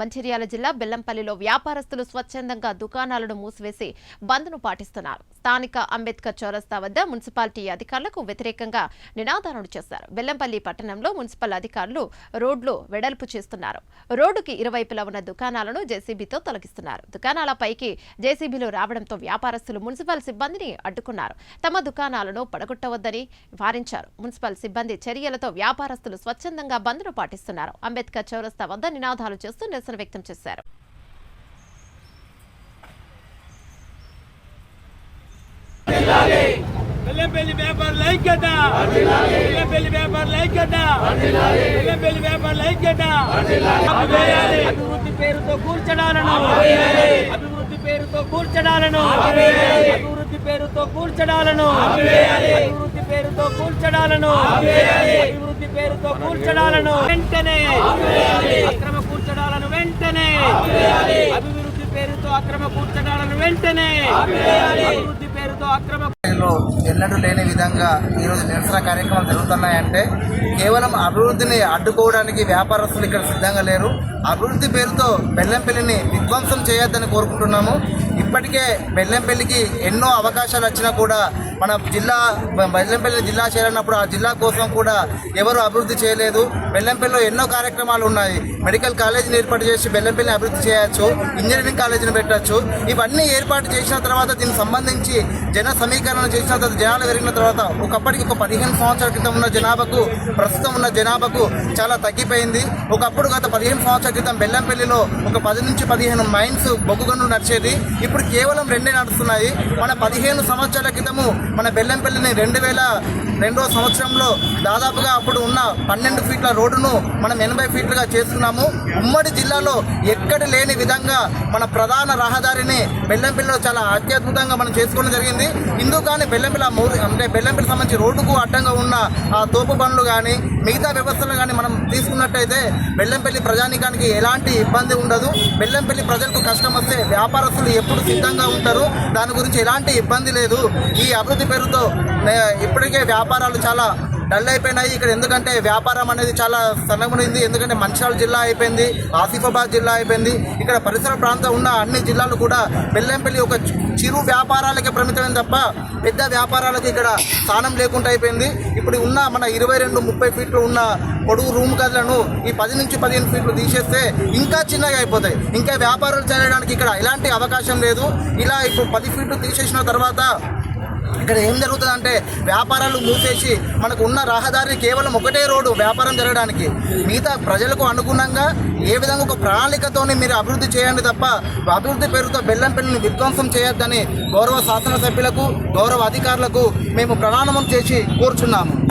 మంచిర్యాల జిల్లా బెల్లంపల్లిలో వ్యాపారస్తులు స్వచ్ఛందంగా దుకాణాలను మూసివేసి బంద్ను పాటిస్తున్నారు. స్థానిక అంబేద్కర్ చౌరస్తా వద్ద మున్సిపాలిటీ అధికారులకు వ్యతిరేకంగా నినాదాలు చేశారు. బెల్లంపల్లి పట్టణంలో మున్సిపల్ అధికారులు రోడ్లు వెడల్పు చేస్తున్నారు. రోడ్డుకి ఇరువైపులా ఉన్న దుకాణాలను జేసీబీతో తొలగిస్తున్నారు. దుకాణాల పైకి జేసీబీలు రావడంతో వ్యాపారస్తులు మున్సిపల్ సిబ్బందిని అడ్డుకున్నారు. తమ దుకాణాలను పడగొట్టవద్దని వారించారు. మున్సిపల్ సిబ్బంది చర్యలతో వ్యాపారస్తులు స్వచ్ఛందంగా బంద్ను పాటిస్తున్నారు. అంబేద్కర్ చౌరస్తా వద్ద నినాదాలు చేస్తూ నిరసన వ్యక్తం చేశారు. వెల్లంపల్లి వ్యాపారుల ఐక్యత వెల్లంపల్లి వ్యాపారుల ఐక్యత వెల్లంపల్లి వ్యాపారుల ఐక్యత అభివృద్ధి పేరుతో కూల్చడాలను. అభివృద్ధి పేరుతో కూల్చడాలను. అభివృద్ధి పేరుతో కూల్చడాలను. అభివృద్ధి పేరుతో కూల్చడాలను. అభివృద్ధి పేరుతో కూల్చడాలను. వెంటనే. అక్రమ కూర్చడాలను వెంటనే. అభివృద్ధి పేరుతో అక్రమ కూర్చడాలను వెంటనే. అభివృద్ధి ఎన్నడూ లేని విధంగా ఈరోజు నిరసన కార్యక్రమాలు జరుగుతున్నాయంటే కేవలం అభివృద్ధిని అడ్డుకోవడానికి వ్యాపారస్తులు ఇక్కడ సిద్ధంగా లేరు. అభివృద్ధి పేరుతో బెల్లంపల్లిని విధ్వంసం చేయొద్దని కోరుకుంటున్నాము. ఇప్పటికే బెల్లంపల్లికి ఎన్నో అవకాశాలు వచ్చినా కూడా మన జిల్లా బెల్లంపల్లి జిల్లా చేరినప్పుడు ఆ జిల్లా కోసం కూడా ఎవరు అభివృద్ధి చేయలేదు. బెల్లంపల్లిలో ఎన్నో కార్యక్రమాలు ఉన్నాయి. మెడికల్ కాలేజీని ఏర్పాటు చేసి బెల్లంపల్లిని అభివృద్ధి చేయొచ్చు ఇంజనీరింగ్ కాలేజీని పెట్టచ్చు. ఇవన్నీ ఏర్పాటు చేసిన తర్వాత దీనికి సంబంధించి జన సమీకరణ చేసిన తర్వాత జనాలు పెరిగిన తర్వాత ఒకప్పటికి ఒక పదిహేను సంవత్సరాల క్రితం ఉన్న జనాభాకు ప్రస్తుతం ఉన్న జనాభాకు చాలా తగ్గిపోయింది. ఒకప్పుడు గత పదిహేను సంవత్సరాల క్రితం బెల్లంపల్లిలో ఒక పది నుంచి పదిహేను మైన్స్ బొగ్గుగన్ను నడిచేది. ఇప్పుడు కేవలం రెండే నడుస్తున్నాయి. మన పదిహేను సంవత్సరాల క్రితము మన బెల్లంపల్లిని రెండు వేల రెండో సంవత్సరంలో దాదాపుగా అప్పుడు ఉన్న పన్నెండు ఫీట్ల రోడ్డును మనం ఎనభై ఫీట్లుగా చేసుకున్నాము ఉమ్మడి జిల్లాలో ఎక్కడ లేని విధంగా మన ప్రధాన రహదారిని బెల్లంపల్లిలో చాలా అత్యద్భుతంగా మనం చేసుకోవడం జరిగింది. ఇందుకు కానీ బెల్లంపల్లి ఆ అంటే బెల్లంపల్లి సంబంధించి రోడ్డుకు అడ్డంగా ఉన్న ఆ తోపు పనులు కానీ మిగతా వ్యవస్థలు కానీ మనం తీసుకున్నట్టయితే బెల్లంపల్లి ప్రజానికానికి ఎలాంటి ఇబ్బంది ఉండదు. బెల్లంపల్లి ప్రజలకు కష్టం వస్తే వ్యాపారస్తులు ఎప్పుడు సిద్ధంగా ఉంటారు. దాని గురించి ఎలాంటి ఇబ్బంది లేదు. ఈ అభివృద్ధి పేరుతో ఇప్పటికే ఇప్పటికే వ్యాపారాలు చాలా డల్ అయిపోయినాయి. ఇక్కడ ఎందుకంటే వ్యాపారం అనేది చాలా సన్నగునింది ఎందుకంటే మంచిర్యాల జిల్లా అయిపోయింది ఆసిఫాబాద్ జిల్లా అయిపోయింది. ఇక్కడ పరిసర ప్రాంతం ఉన్న అన్ని జిల్లాలు కూడా బెల్లంపల్లి ఒక చిరు వ్యాపారాలకే పరిమితమైన తప్ప పెద్ద వ్యాపారాలకు ఇక్కడ స్థానం లేకుండా అయిపోయింది. ఇప్పుడు ఉన్న మన ఇరవై రెండు ముప్పై ఫీట్లు ఉన్న పొడుగు రూమ్ గదులను ఈ పది నుంచి పదిహేను ఫీట్లు తీసేస్తే ఇంకా చిన్నగా అయిపోతాయి. ఇంకా వ్యాపారాలు చేయడానికి ఇక్కడ ఎలాంటి అవకాశం లేదు. ఇలా ఇప్పుడు పది ఫీట్లు తీసేసిన తర్వాత ఇక్కడ ఏం జరుగుతుందంటే వ్యాపారాలు మూసేసి మనకు ఉన్న రహదారి కేవలం ఒకటే రోడ్డు వ్యాపారం జరగడానికి. మిగతా ప్రజలకు అనుగుణంగా ఏ విధంగా ఒక ప్రణాళికతోని మీరు అభివృద్ధి చేయండి తప్ప అభివృద్ధి పేరుతో బెల్లం పెళ్ళిని విధ్వంసం చేయొద్దని గౌరవ శాసనసభ్యులకు గౌరవ అధికారులకు మేము ప్రణామం చేసి కోరుచున్నాము.